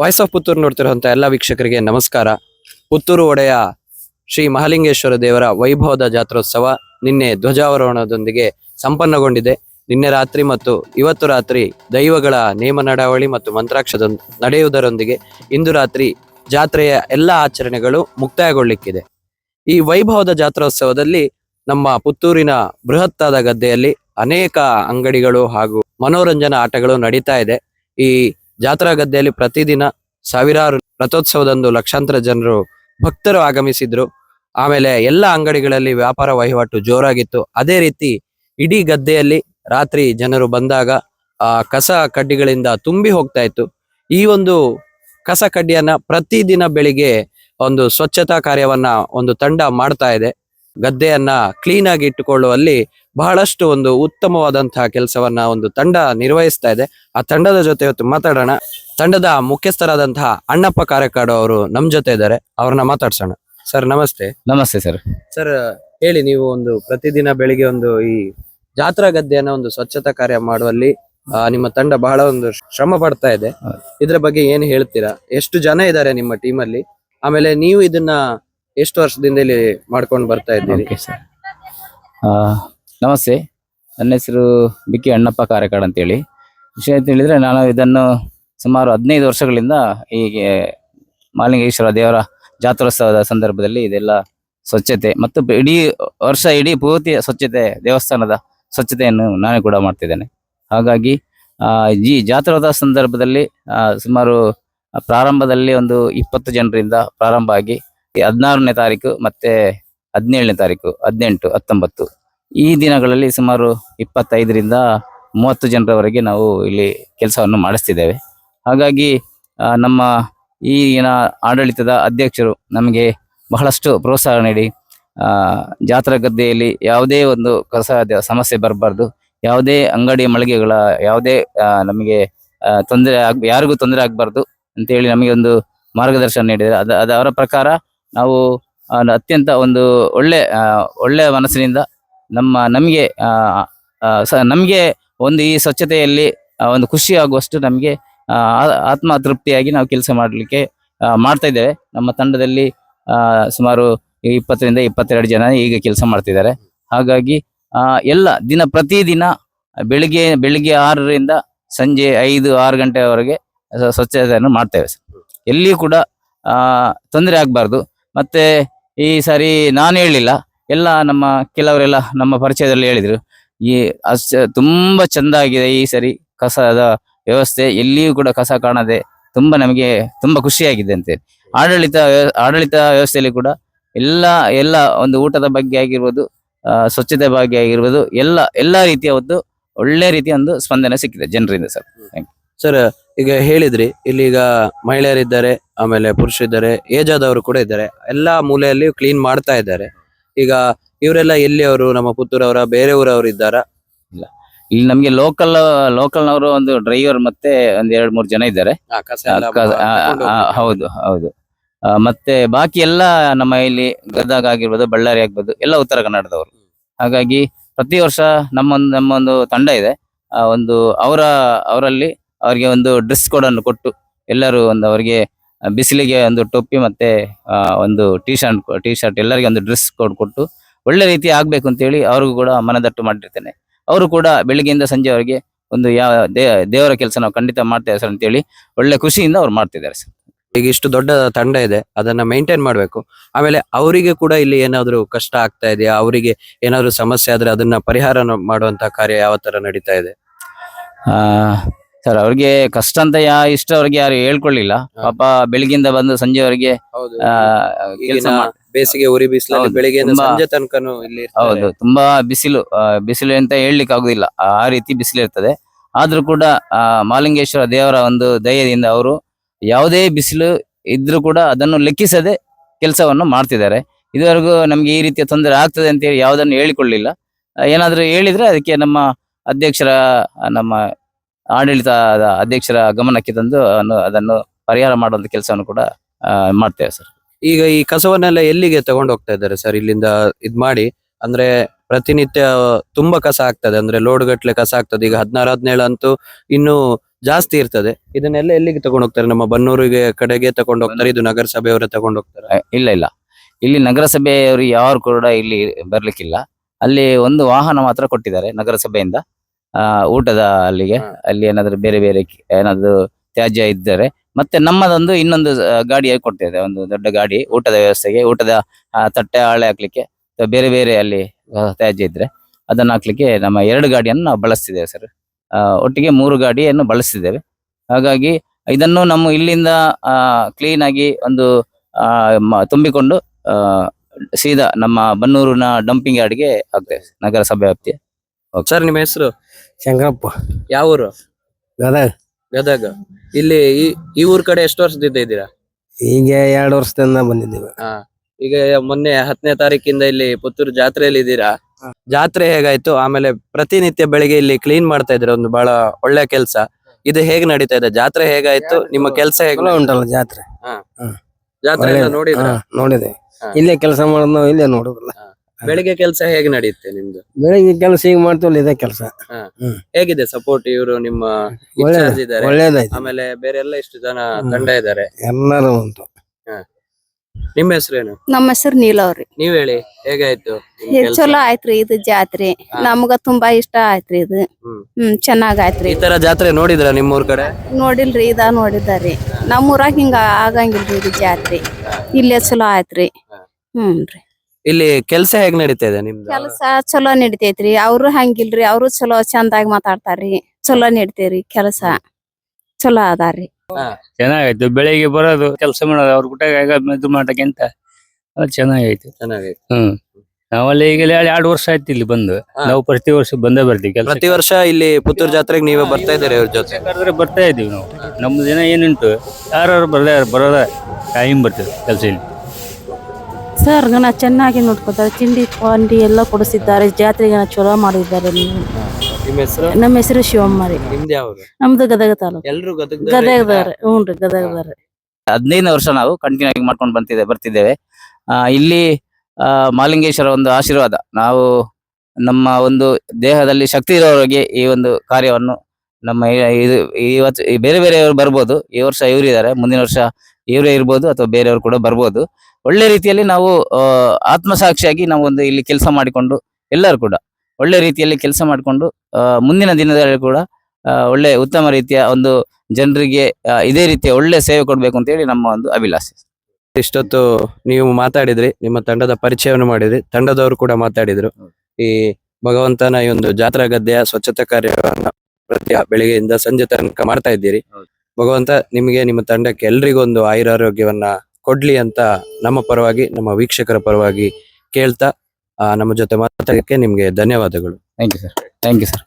Voice of Puttur ನೋಡ್ತಿರುವಂತ ಎಲ್ಲ ವೀಕ್ಷಕರಿಗೆ ನಮಸ್ಕಾರ. ಪುತ್ತೂರು ಒಡೆಯ ಶ್ರೀ ಮಹಾಲಿಂಗೇಶ್ವರ ದೇವರ ವೈಭವದ ಜಾತ್ರೋತ್ಸವ ನಿನ್ನೆ ಧ್ವಜಾರೋಹಣದೊಂದಿಗೆ ಸಂಪನ್ನಗೊಂಡಿದೆ. ನಿನ್ನೆ ರಾತ್ರಿ ಮತ್ತು ಇವತ್ತು ರಾತ್ರಿ ದೈವಗಳ ನೇಮ ನಡಾವಳಿ ಮತ್ತು ಮಂತ್ರಾಕ್ಷದ ನಡೆಯುವುದರೊಂದಿಗೆ ಇಂದು ರಾತ್ರಿ ಜಾತ್ರೆಯ ಎಲ್ಲ ಆಚರಣೆಗಳು ಮುಕ್ತಾಯಗೊಳ್ಳಿಕ್ಕಿದೆ. ಈ ವೈಭವದ ಜಾತ್ರೋತ್ಸವದಲ್ಲಿ ನಮ್ಮ ಪುತ್ತೂರಿನ ಬೃಹತ್ತಾದ ಗದ್ದೆಯಲ್ಲಿ ಅನೇಕ ಅಂಗಡಿಗಳು ಹಾಗೂ ಮನೋರಂಜನಾ ಆಟಗಳು ನಡೀತಾ ಇದೆ. ಈ ಜಾತ್ರಾ ಗದ್ದೆಯಲ್ಲಿ ಪ್ರತಿದಿನ ಸಾವಿರಾರು ರಥೋತ್ಸವದಂದು ಲಕ್ಷಾಂತರ ಜನರು ಭಕ್ತರು ಆಗಮಿಸಿದ್ರು. ಆಮೇಲೆ ಎಲ್ಲ ಅಂಗಡಿಗಳಲ್ಲಿ ವ್ಯಾಪಾರ ವಹಿವಾಟು ಜೋರಾಗಿತ್ತು. ಅದೇ ರೀತಿ ಇಡೀ ಗದ್ದೆಯಲ್ಲಿ ರಾತ್ರಿ ಜನರು ಬಂದಾಗ, ಆ, ಕಸ ಕಡ್ಡಿಗಳಿಂದ ತುಂಬಿ ಹೋಗ್ತಾ ಇತ್ತು. ಈ ಒಂದು ಕಸ ಕಡ್ಡಿಯನ್ನ ಪ್ರತಿದಿನ ಬೆಳಿಗ್ಗೆ ಒಂದು ಸ್ವಚ್ಛತಾ ಕಾರ್ಯವನ್ನ ಒಂದು ತಂಡ ಮಾಡ್ತಾ ಇದೆ. ಗದ್ದೆಯನ್ನ ಕ್ಲೀನ್ ಆಗಿ ಇಟ್ಟುಕೊಳ್ಳುವಲ್ಲಿ ಬಹಳಷ್ಟು ಒಂದು ಉತ್ತಮವಾದಂತಹ ಕೆಲಸವನ್ನ ಒಂದು ತಂಡ ನಿರ್ವಹಿಸ್ತಾ ಇದೆ. ಆ ತಂಡದ ಜೊತೆ ಇವತ್ತು ಮಾತಾಡೋಣ. ತಂಡದ ಮುಖ್ಯಸ್ಥರಾದಂತಹ ಅಣ್ಣಪ್ಪ ಕಾರ್ಯಕಾಡು ಅವರು ನಮ್ ಜೊತೆ ಇದ್ದಾರೆ. ಅವ್ರನ್ನ ಮಾತಾಡ್ಸೋಣ. ಸರ್ ನಮಸ್ತೆ. ನಮಸ್ತೆ ಸರ್. ಸರ್ ಹೇಳಿ ನೀವು ಒಂದು ಪ್ರತಿದಿನ ಬೆಳಿಗ್ಗೆ ಒಂದು ಈ ಜಾತ್ರಾ ಗದ್ದೆಯನ್ನ ಒಂದು ಸ್ವಚ್ಛತಾ ಕಾರ್ಯ ಮಾಡುವಲ್ಲಿ ಆ, ನಿಮ್ಮ ತಂಡ ಬಹಳ ಒಂದು ಶ್ರಮ ಪಡ್ತಾ ಇದೆ. ಇದ್ರ ಬಗ್ಗೆ ಏನ್ ಹೇಳ್ತೀರಾ? ಎಷ್ಟು ಜನ ಇದ್ದಾರೆ ನಿಮ್ಮ ಟೀಮ್ ಅಲ್ಲಿ? ಆಮೇಲೆ ನೀವು ಇದನ್ನ ಎಷ್ಟು ವರ್ಷದಿಂದ ಇಲ್ಲಿ ಮಾಡ್ಕೊಂಡು ಬರ್ತಾ ಇದ್ದೀನಿ ನಮಸ್ತೆ. ನನ್ನ ಹೆಸರು ಬಿಕ್ಕಿ ಕೆ ಅಣ್ಣಪ್ಪ ಕಾರ್ಯಕಾಡ್ ಅಂತೇಳಿ. ವಿಷಯ ಅಂತ ಹೇಳಿದ್ರೆ ನಾನು ಇದನ್ನು ಸುಮಾರು ಹದಿನೈದು ವರ್ಷಗಳಿಂದ ಹೀಗೆ ಮಾಲಿಂಗೇಶ್ವರ ದೇವರ ಜಾತ್ರೋತ್ಸವದ ಸಂದರ್ಭದಲ್ಲಿ ಇದೆಲ್ಲ ಸ್ವಚ್ಛತೆ ಮತ್ತು ಇಡೀ ವರ್ಷ ಇಡೀ ಪೂರ್ತಿ ಸ್ವಚ್ಛತೆ, ದೇವಸ್ಥಾನದ ಸ್ವಚ್ಛತೆಯನ್ನು ನಾನೇ ಕೂಡ ಮಾಡ್ತಿದ್ದೇನೆ ಹಾಗಾಗಿ ಈ ಜಾತ್ರೋದ ಸಂದರ್ಭದಲ್ಲಿ ಸುಮಾರು ಪ್ರಾರಂಭದಲ್ಲಿ ಒಂದು ಇಪ್ಪತ್ತು ಜನರಿಂದ ಪ್ರಾರಂಭ ಆಗಿ ಹದಿನಾರನೇ ತಾರೀಕು ಮತ್ತೆ ಹದಿನೇಳನೇ ತಾರೀಕು, ಹದಿನೆಂಟು, ಹತ್ತೊಂಬತ್ತು. ಈ ದಿನಗಳಲ್ಲಿ ಸುಮಾರು ಇಪ್ಪತ್ತೈದರಿಂದ ಮೂವತ್ತು ಜನರವರೆಗೆ ನಾವು ಇಲ್ಲಿ ಕೆಲಸವನ್ನು ಮಾಡಿಸ್ತಿದ್ದೇವೆ. ಹಾಗಾಗಿ ನಮ್ಮ ಈಗಿನ ಆಡಳಿತದ ಅಧ್ಯಕ್ಷರು ನಮಗೆ ಬಹಳಷ್ಟು ಪ್ರೋತ್ಸಾಹ ನೀಡಿ ಜಾತ್ರಾ ಗದ್ದೆಯಲ್ಲಿ ಯಾವುದೇ ಒಂದು ಕಸ, ಸಮಸ್ಯೆ ಬರಬಾರ್ದು. ಯಾವುದೇ ಅಂಗಡಿ ಮಳಿಗೆಗಳ, ಯಾವುದೇ ನಮಗೆ ತೊಂದರೆ ಆಗ, ಯಾರಿಗೂ ತೊಂದರೆ ಆಗಬಾರ್ದು ಅಂತೇಳಿ ನಮಗೆ ಒಂದು ಮಾರ್ಗದರ್ಶನ ನೀಡಿದ್ದಾರೆ. ಅದ ಅದ ಅವರ ಪ್ರಕಾರ ನಾವು ಅತ್ಯಂತ ಒಂದು ಒಳ್ಳೆ ಒಳ್ಳೆಯ ಮನಸ್ಸಿನಿಂದ ನಮ್ಮ, ನಮಗೆ ನಮಗೆ ಒಂದು ಈ ಸ್ವಚ್ಛತೆಯಲ್ಲಿ ಒಂದು ಖುಷಿ ಆಗುವಷ್ಟು ನಮಗೆ ಆತ್ಮ ತೃಪ್ತಿಯಾಗಿ ನಾವು ಕೆಲಸ ಮಾಡಲಿಕ್ಕೆ ಮಾಡ್ತಾ ಇದ್ದೇವೆ. ನಮ್ಮ ತಂಡದಲ್ಲಿ ಸುಮಾರು ಇಪ್ಪತ್ತರಿಂದ ಇಪ್ಪತ್ತೆರಡು ಜನ ಈಗ ಕೆಲಸ ಮಾಡ್ತಿದ್ದಾರೆ. ಹಾಗಾಗಿ ಎಲ್ಲ ದಿನ, ಪ್ರತಿದಿನ ಬೆಳಿಗ್ಗೆ ಬೆಳಿಗ್ಗೆ ಆರರಿಂದ ಸಂಜೆ ಐದು, ಆರು ಗಂಟೆವರೆಗೆ ಸ್ವಚ್ಛತೆಯನ್ನು ಮಾಡ್ತೇವೆ ಎಲ್ಲಿಯೂ ಕೂಡ ತೊಂದರೆ ಆಗಬಾರ್ದು. ಮತ್ತೆ ಈ ಸಾರಿ ನಾನು ಹೇಳಿಲ್ಲ, ಎಲ್ಲ ನಮ್ಮ ಕೆಲವರೆಲ್ಲ ನಮ್ಮ ಪರಿಚಯದಲ್ಲಿ ಹೇಳಿದ್ರು. ಈ ಅಷ್ಟ ತುಂಬಾ ಚಂದ ಆಗಿದೆ ಈ ಸರಿ ಕಸದ ವ್ಯವಸ್ಥೆ, ಎಲ್ಲಿಯೂ ಕೂಡ ಕಸ ಕಾಣದೆ ತುಂಬಾ ನಮಗೆ ತುಂಬಾ ಖುಷಿಯಾಗಿದೆ ಅಂತ ಆಡಳಿತ ಆಡಳಿತ ವ್ಯವಸ್ಥೆಯಲ್ಲಿ ಕೂಡ ಎಲ್ಲ ಎಲ್ಲ ಒಂದು ಊಟದ ಬಗ್ಗೆ ಆಗಿರ್ಬೋದು ಸ್ವಚ್ಛತೆ ಬಗ್ಗೆ ಆಗಿರ್ಬೋದು, ಎಲ್ಲ ಎಲ್ಲ ರೀತಿಯ ಒಂದು ಒಳ್ಳೆ ರೀತಿಯ ಒಂದು ಸ್ಪಂದನೆ ಸಿಕ್ಕಿದೆ ಜನರಿಂದ ಸರ್. ಸರ್ ಈಗ ಹೇಳಿದ್ರಿ ಇಲ್ಲಿ ಈಗ ಮಹಿಳೆಯರಿದ್ದಾರೆ ಆಮೇಲೆ ಪುರುಷರಿದ್ದಾರೆ ಏಜ್ ಆದವರು ಕೂಡ ಇದ್ದಾರೆ. ಎಲ್ಲಾ ಮೂಲೆಯಲ್ಲಿ ಕ್ಲೀನ್ ಮಾಡ್ತಾ ಇದ್ದಾರೆ. ಈಗ ಇವರೆಲ್ಲ ಎಲ್ಲಿ ಅವರು? ನಮ್ಮ ಪುತ್ತೂರವರ ಬೇರೆ ಊರವರು ಇದ್ದಾರಾ? ಇಲ್ಲಿ. ನಮ್ಗೆ ಲೋಕಲ್ ಲೋಕಲ್ನವರು ಒಂದು ಡ್ರೈವರ್ ಮತ್ತೆ ಒಂದ್ ಎರಡ್ ಮೂರ್ ಜನ ಇದ್ದಾರೆ. ಹೌದು ಹೌದು. ಆ, ಮತ್ತೆ ಬಾಕಿ ಎಲ್ಲ ನಮ್ಮ ಇಲ್ಲಿ ಗದಗ ಆಗಿರ್ಬೋದು ಬಳ್ಳಾರಿ ಆಗ್ಬೋದು ಎಲ್ಲ ಉತ್ತರ ಕನ್ನಡದವರು. ಹಾಗಾಗಿ ಪ್ರತಿ ವರ್ಷ ನಮ್ಮೊಂದು ನಮ್ಮೊಂದು ತಂಡ ಇದೆ. ಆ ಒಂದು ಅವರ ಅವರಲ್ಲಿ ಅವರಿಗೆ ಒಂದು ಡ್ರೆಸ್ ಕೋಡ್ ಅನ್ನು ಕೊಟ್ಟು ಎಲ್ಲರೂ ಒಂದು ಅವರಿಗೆ ಬಿಸಿಲಿಗೆ ಒಂದು ಟೊಪ್ಪಿ ಮತ್ತೆ ಆ, ಒಂದು ಟೀ ಶರ್ಟ್ ಟೀ ಶರ್ಟ್ ಎಲ್ಲರಿಗೆ ಒಂದು ಡ್ರೆಸ್ ಕೋಡ್ ಕೊಟ್ಟು ಒಳ್ಳೆ ರೀತಿ ಆಗ್ಬೇಕು ಅಂತೇಳಿ ಅವ್ರಿಗೂ ಕೂಡ ಮನದಟ್ಟು ಮಾಡಿರ್ತೇನೆ. ಅವರು ಕೂಡ ಬೆಳಿಗ್ಗೆಯಿಂದ ಸಂಜೆವರೆಗೆ ಒಂದು ಯಾವ ದೇ- ದೇವರ ಕೆಲಸ ನಾವು ಖಂಡಿತ ಮಾಡ್ತೇವೆ ಸರ್ ಅಂತೇಳಿ ಒಳ್ಳೆ ಖುಷಿಯಿಂದ ಅವ್ರು ಮಾಡ್ತಿದ್ದಾರೆ ಸರ್. ಈಗ ಇಷ್ಟು ದೊಡ್ಡ ತಂಡ ಇದೆ ಅದನ್ನ ಮೇಂಟೈನ್ ಮಾಡ್ಬೇಕು. ಆಮೇಲೆ ಅವರಿಗೆ ಕೂಡ ಇಲ್ಲಿ ಏನಾದ್ರು ಕಷ್ಟ ಆಗ್ತಾ ಇದೆಯಾ? ಅವರಿಗೆ ಏನಾದ್ರು ಸಮಸ್ಯೆ ಆದ್ರೆ ಅದನ್ನ ಪರಿಹಾರ ಮಾಡುವಂತ ಕಾರ್ಯ ಯಾವ ತರ ನಡೀತಾ ಇದೆ? ಆ ಸರ್ ಅವ್ರಿಗೆ ಕಷ್ಟ ಅಂತ ಯಾ ಇಷ್ಟ ಅವ್ರಿಗೆ ಯಾರು ಹೇಳ್ಕೊಳ್ಳಿಲ್ಲ. ಪಾಪ ಬೆಳಿಗ್ಗಿಂದ ಬಂದು ಸಂಜೆವರೆಗೆ ಹೌದು. ಆ ಕೆಲಸ ಈಗಿನ ಬೇಸಿಗೆ ಉರಿ ಬಿಸಿಲಲ್ಲಿ ಹೌದು, ಬೆಳಿಗ್ಗೆ ತುಂಬಾ- ಸಂಜೆ ತನಕನು ಇಲ್ಲಿ ಇರ್ತಾರೆ. ಹೌದು ತುಂಬಾ ಬಿಸಿಲು ಆ, ಬಿಸಿಲು ಅಂತ ಹೇಳಲಿಕ್ಕೆ ಆಗುದಿಲ್ಲ. ಆ ರೀತಿ ಬಿಸಿಲು ಇರ್ತದೆ. ಆದ್ರೂ ಕೂಡ ಆ ಮಾಲಿಂಗೇಶ್ವರ ದೇವರ ಒಂದು ದಯದಿಂದ ಅವರು ಯಾವುದೇ ಬಿಸಿಲು ಇದ್ರೂ ಕೂಡ ಅದನ್ನು ಲೆಕ್ಕಿಸದೆ ಕೆಲಸವನ್ನು ಮಾಡ್ತಿದ್ದಾರೆ. ಇದುವರೆಗೂ ನಮ್ಗೆ ಈ ರೀತಿಯ ತೊಂದರೆ ಆಗ್ತದೆ ಅಂತ ಹೇಳಿ ಯಾವುದನ್ನು ಹೇಳಿಕೊಳ್ಳಿಲ್ಲ. ಆ, ಏನಾದ್ರೂ ಹೇಳಿದ್ರೆ ಅದಕ್ಕೆ ನಮ್ಮ ಅಧ್ಯಕ್ಷರ ಆ, ನಮ್ಮ ಆಡಳಿತದ ಅಧ್ಯಕ್ಷರ ಗಮನಕ್ಕೆ ತಂದು ಅನ್ನು- ಅದನ್ನು ಪರಿಹಾರ ಮಾಡುವಂತ ಕೆಲಸವನ್ನು ಕೂಡ ಮಾಡ್ತೇವೆ ಸರ್. ಈಗ ಈ ಕಸವನ್ನೆಲ್ಲ ಎಲ್ಲಿಗೆ ತಗೊಂಡು ಹೋಗ್ತಾ ಇದ್ದಾರೆ ಸರ್ ಇಲ್ಲಿಂದ ಇದ್ ಮಾಡಿ? ಅಂದ್ರೆ ಪ್ರತಿನಿತ್ಯ ತುಂಬಾ ಕಸ ಆಗ್ತದೆ ಅಂದ್ರೆ ಲೋಡ್ ಗಟ್ಟಲೆ ಕಸ ಆಗ್ತದೆ ಈಗ ಹದಿನಾರು ಹದಿನೇಳು ಅಂತೂ ಇನ್ನು ಜಾಸ್ತಿ ಇರ್ತದೆ. ಇದನ್ನೆಲ್ಲ ಎಲ್ಲಿಗೆ ತಗೊಂಡು ಹೋಗ್ತಾರೆ? ನಮ್ಮ ಬನ್ನೂರಿಗೆ ಕಡೆಗೆ ತಗೊಂಡು ಹೋಗ್ತಾರೆ ಇದು ನಗರಸಭೆಯವರೇ ತಗೊಂಡು ಹೋಗ್ತಾರೆ? ಇಲ್ಲ ಇಲ್ಲ. ಇಲ್ಲಿ ನಗರಸಭೆಯವರು ಯಾರು ಕೂಡ ಇಲ್ಲಿ ಬರ್ಲಿಕ್ಕಿಲ್ಲ. ಅಲ್ಲಿ ಒಂದು ವಾಹನ ಮಾತ್ರ ಕೊಟ್ಟಿದ್ದಾರೆ ನಗರಸಭೆಯಿಂದ. ಆ ಊಟದ ಅಲ್ಲಿಗೆ. ಅಲ್ಲಿ ಏನಾದ್ರು ಬೇರೆ ಬೇರೆ ಏನಾದ್ರು ತ್ಯಾಜ್ಯ ಇದ್ದರೆ ಮತ್ತೆ ನಮ್ಮದೊಂದು ಇನ್ನೊಂದು ಗಾಡಿ ಕೊಡ್ತೇವೆ. ಒಂದು ದೊಡ್ಡ ಗಾಡಿ ಊಟದ ವ್ಯವಸ್ಥೆಗೆ ಊಟದ ತಟ್ಟೆ ಹಾಳೆ ಹಾಕ್ಲಿಕ್ಕೆ ಬೇರೆ ಬೇರೆ ಅಲ್ಲಿ ತ್ಯಾಜ್ಯ ಇದ್ರೆ ಅದನ್ನ ಹಾಕ್ಲಿಕ್ಕೆ ನಮ್ಮ ಎರಡು ಗಾಡಿಯನ್ನು ನಾವು ಬಳಸ್ತಿದ್ದೇವೆ ಸರ್. ಒಟ್ಟಿಗೆ ಮೂರು ಗಾಡಿಯನ್ನು ಬಳಸ್ತಿದ್ದೇವೆ. ಹಾಗಾಗಿ ಇದನ್ನು ನಮ್ಮ ಇಲ್ಲಿಂದ ಕ್ಲೀನ್ ಆಗಿ ಒಂದು ತುಂಬಿಕೊಂಡು ಸೀದಾ ನಮ್ಮ ಬನ್ನೂರಿನ ಡಂಪಿಂಗ್ ಯಾರ್ಡ್ಗೆ ಹಾಕ್ತೇವೆ ನಗರಸಭೆ ವ್ಯಾಪ್ತಿಯ. ಸರ್ ನಿಮ್ಮ ಹೆಸರು? ಶಂಕರಪ್ಪ. ಯಾವ ಊರು ಗದಗ. ಗದಗ. ಇಲ್ಲಿ ಈ ಈ ಊರ್ ಕಡೆ ಎಷ್ಟು ವರ್ಷದಿಂದ ಇದ್ದೀರಾ? ಈಗ ಎರಡು ವರ್ಷದಿಂದ ಬಂದಿದ್ದೀವಿ. ಹಾ. ಈಗ ಮೊನ್ನೆ ಹತ್ತನೇ ತಾರೀಕಿಂದ ಇಲ್ಲಿ ಪುತ್ತೂರು ಜಾತ್ರೆಯಲ್ಲಿ ಇದ್ದೀರಾ? ಜಾತ್ರೆ ಹೇಗಾಯ್ತು? ಆಮೇಲೆ ಪ್ರತಿನಿತ್ಯ ಬೆಳಿಗ್ಗೆ ಇಲ್ಲಿ ಕ್ಲೀನ್ ಮಾಡ್ತಾ ಇದ್ರೆ ಒಂದು ಬಹಳ ಒಳ್ಳೆ ಕೆಲಸ. ಇದು ಹೇಗ್ ನಡೀತಾ ಇದೆ? ಜಾತ್ರೆ ಹೇಗಾಯ್ತು? ನಿಮ್ಮ ಕೆಲಸ ಹೇಗೆ ಚಲೋ ಉಂಟಲ್ಲ ಜಾತ್ರೆ. ಜಾತ್ರೆ ನೋಡಿದ್ರೆ ಒಳ್ಳೆದು. ನೋಡಿದ್ರ? ಹಾ, ನೋಡಿದೆ. ಹಾ. ಇಲ್ಲೇ ಕೆಲಸ ಮಾಡೋದು ನಾವು ಇಲ್ಲೇ ನೋಡುದಿಲ್ಲ. ಬೆಳಿಗ್ಗೆ ಕೆಲಸ ಹೇಗೆ ನಡೆಯುತ್ತೆ ನಿಮ್ದು? ಬೆಳಿಗ್ಗೆ ಕೆಲಸ ಈಗ ಮಾಡ್ತೀವಲ್ಲ ಇದೇ ಕೆಲಸ. ಹೇಗಿದೆ ಸಪೋರ್ಟ್ ಇವರು ನಿಮ್ಮ ಒಳ್ಳೇದು ಇನ್ಚಾರ್ಜ್ ಇದ್ದಾರೆ? ಒಳ್ಳೇದಾಯ್ತು. ಆಮೇಲೆ ಬೇರೆ ಎಲ್ಲ ಇಷ್ಟು ಜನ. ತಂಡ ಇದ್ದಾರೆ. ಎಲ್ಲರೂ ಉಂಟು. ನಿಮ್ಮ ಹೆಸರೇನು? ನಮ್ಮ ಹೆಸರು ನೀಲವ್ರಿ ನೀವ್ ಹೇಳಿ ಹೇಗಾಯ್ತು ನಿಮ್ ಏ, ಕೆಲ್ಸ? ಚಲೋ ಆಯ್ತ್ರಿ ಇದು ಜಾತ್ರೆ. ನಮ್ಗ ತುಂಬಾ ಇಷ್ಟ ಆಯ್ತ್ರಿ ಇದು. ಹ್ಮ್. ಹ್ಮ್ ಚೆನ್ನಾಗ್ ಆಯ್ತ್ರಿ ಈ ತರ ಜಾತ್ರೆ ನೋಡಿದ್ರ ನಿಮ್ಮೂರ್ ಕಡೆ? ನೋಡಿಲ್ರಿ ಇದ ನೋಡಿದಾರಿ ನಮ್ಮೂರಾಗ ಹಿಂಗ ಆಗಂಗಿಲ್ರಿ ಇದು ಜಾತ್ರೆ. ಇಲ್ಲೇ ಚಲೋ ಆಯ್ತ್ರಿ ಹ್ಮ್ ಹ್ಞೂನ್ರಿ ಇಲ್ಲಿ ಕೆಲಸ ಹೇಗ್ ನಡೀತಾ ಇದೆ ನಿಮ್ದು? ಕೆಲಸ ಚಲೋ ನಡಿತೈತ್ರಿ. ಅವ್ರು ಹಂಗಿಲ್ರಿ ಅವ್ರು ಚಲೋ ಚಂದಾಗಿ ಮಾತಾಡ್ತಾರ್ರಿ. ಚಲೋ ನಡಿತೈರಿ ಕೆಲಸ. ಚಲೋ ಅದಾರ್ರಿ. ಚೆನ್ನಾಗೈತು ಬೆಳಿಗ್ಗೆ ಬರೋದು ಕೆಲಸ ಮಾಡೋದು ಅವ್ರ ಗುಟ್ಟ ಇದು ಮಾಡಕ್ಕಿಂತ ಅದು ಚೆನ್ನಾಗೈತೆ. ಚೆನ್ನಾಗೈತೆ. ಹ್ಮ್. ನಾವಲ್ಲಿ ಈಗ ಎರಡು ವರ್ಷ ಆಯ್ತು ಇಲ್ಲಿ ಬಂದು. ನಾವು ಪ್ರತಿ ವರ್ಷ ಬಂದೇ ಬರ್ತೀವಿ ಕೆಲಸ ಪ್ರತಿ ವರ್ಷ ಇಲ್ಲಿ ಪುತ್ತೂರು ಜಾತ್ರೆಗೆ ನೀವೇ ಬರ್ತಾ ಇದ್ದೀರಿ ಅವ್ರ ಜೊತೆ? ಕರೆದ್ರೆ ಬರ್ತಾ ಇದೀವಿ ನಾವು. ನಮ್ಮ ದಿನ ಏನುಂಟು ಯಾರು ಬರ್ದ ಬರೋದ ಟೈಮ್ ಬರ್ತದೆ ಕೆಲಸ ಇಲ್ಲಿ. ಸರ್ ಗಣ ಚೆನ್ನಾಗಿ ನೋಡ್ಕೊತಾರೆ. ತಿಂಡಿ ಪಾಂಡಿ ಎಲ್ಲ ಕೊಡಿಸಿದ್ದಾರೆ. ಜಾತ್ರೆಗೆ ಚಲೋ ಮಾಡಿದ್ದಾರೆ ನಿಮ್ಮ ಹೆಸರು? ನಮ್ಮ ಹೆಸರು ಶಿವಮ್ಮರಿ ನಿಮ್ದು ಯಾವ್ದು? ನಮ್ದು ಗದಗ ತಾಲೂಕು. ಎಲ್ರು ಗದಗದಾರೆ ಗದಗದವ್ರೆ. ಹ್ಞೂ ರೀ ಗದಗದವ್ರೆ. ಹದಿನೈದು ವರ್ಷ ನಾವು ಕಂಟಿನ್ಯೂ ಆಗಿ ಮಾಡ್ಕೊಂಡು ಬಂತಿದ್ದೆ ಬರ್ತಿದ್ದೇವೆ. ಇಲ್ಲಿ ಮಾಲಿಂಗೇಶ್ವರ ಒಂದು ಆಶೀರ್ವಾದ. ನಾವು ನಮ್ಮ ಒಂದು ದೇಹದಲ್ಲಿ ಶಕ್ತಿ ಇರೋರಿಗೆ ಈ ಒಂದು ಕಾರ್ಯವನ್ನು ನಮ್ಮ ಇದು ಇವತ್ತು ಬೇರೆ ಬೇರೆಯವರು ಬರ್ಬೋದು. ಈ ವರ್ಷ ಇವರಿದ್ದಾರೆ. ಮುಂದಿನ ವರ್ಷ ಇವರೇ ಇರ್ಬೋದು ಅಥವಾ ಬೇರೆಯವರು ಕೂಡ ಬರ್ಬೋದು. ಒಳ್ಳೆ ರೀತಿಯಲ್ಲಿ ನಾವು ಆತ್ಮಸಾಕ್ಷಿಯಾಗಿ ನಾವು ಒಂದು ಇಲ್ಲಿ ಕೆಲಸ ಮಾಡಿಕೊಂಡು ಎಲ್ಲರೂ ಕೂಡ ಒಳ್ಳೆ ರೀತಿಯಲ್ಲಿ ಕೆಲಸ ಮಾಡಿಕೊಂಡು ಮುಂದಿನ ದಿನದಲ್ಲಿ ಕೂಡ ಒಳ್ಳೆ ಉತ್ತಮ ರೀತಿಯ ಒಂದು ಜನರಿಗೆ ಇದೇ ರೀತಿಯ ಒಳ್ಳೆ ಸೇವೆ ಕೊಡಬೇಕು ಅಂತ ಹೇಳಿ ನಮ್ಮ ಒಂದು ಅಭಿಲಾಷೆ. ಇಷ್ಟೊತ್ತು ನೀವು ಮಾತಾಡಿದ್ರಿ ನಿಮ್ಮ ತಂಡದ ಪರಿಚಯವನ್ನು ಮಾಡಿದ್ರಿ ತಂಡದವರು ಕೂಡ ಮಾತಾಡಿದ್ರು. ಈ ಭಗವಂತನ ಈ ಒಂದು ಜಾತ್ರಾ ಗದ್ದೆಯ ಸ್ವಚ್ಛತಾ ಕಾರ್ಯವನ್ನ ಪ್ರತಿ ಬೆಳಿಗ್ಗೆಯಿಂದ ಸಂಜೆ ತನಕ ಮಾಡ್ತಾ ಇದ್ದೀರಿ. ಭಗವಂತ ನಿಮಗೆ ನಿಮ್ಮ ತಂಡಕ್ಕೆ ಎಲ್ರಿಗೂ ಒಂದು ಆಯುರಾರೋಗ್ಯವನ್ನ ಕೊಡ್ಲಿ ಅಂತ ನಮ್ಮ ಪರವಾಗಿ, ನಮ್ಮ ವೀಕ್ಷಕರ ಪರವಾಗಿ ಕೇಳ್ತಾ ನಮ್ಮ ಜೊತೆ ಮಾತಾಡಕ್ಕೆ ನಿಮ್ಗೆ ಧನ್ಯವಾದಗಳು. Thank you sir thank you sir